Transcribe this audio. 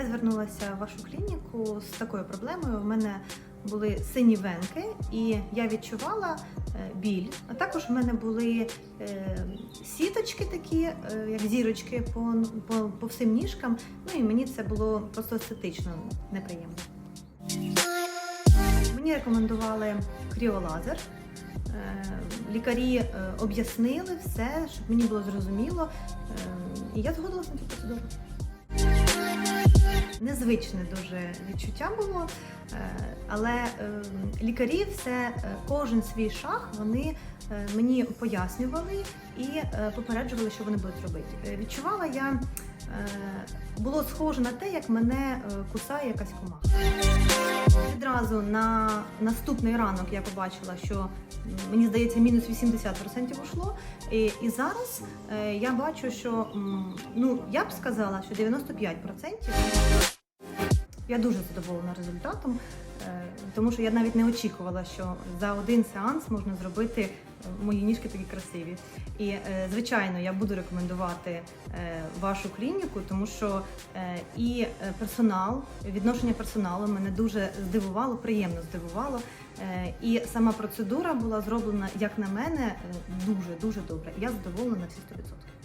Я звернулася в вашу клініку з такою проблемою. У мене були сині венки, і я відчувала е, біль. А також в мене були е, сіточки такі, е, як зірочки по, по, по всім ніжкам. Ну і мені це було просто естетично неприємно. Мені рекомендували кріолазер. Лікарі об'яснили все, щоб мені було зрозуміло. І я згодилася на цю процедуру. Незвичне дуже відчуття було, е, але е, лікарі все, е, кожен свій шаг вони мені пояснювали і попереджували, що вони будуть робити. Відчувала я, було схоже на те, як мене кусає якась комаха. Відразу на наступний ранок я побачила, що мені здається, мінус 80% ушло. І, і зараз я бачу, що ну я б сказала, що 95%. Я дуже задоволена результатом, е, тому що я навіть не очікувала, що за один сеанс можна зробити е, мої ніжки такі красиві. І е, звичайно, я буду рекомендувати вашу клініку, тому що і персонал, відношення персоналу мене дуже здивувало, приємно здивувало. І сама процедура була зроблена, як на мене, дуже дуже добре. Я задоволена на всі 100%.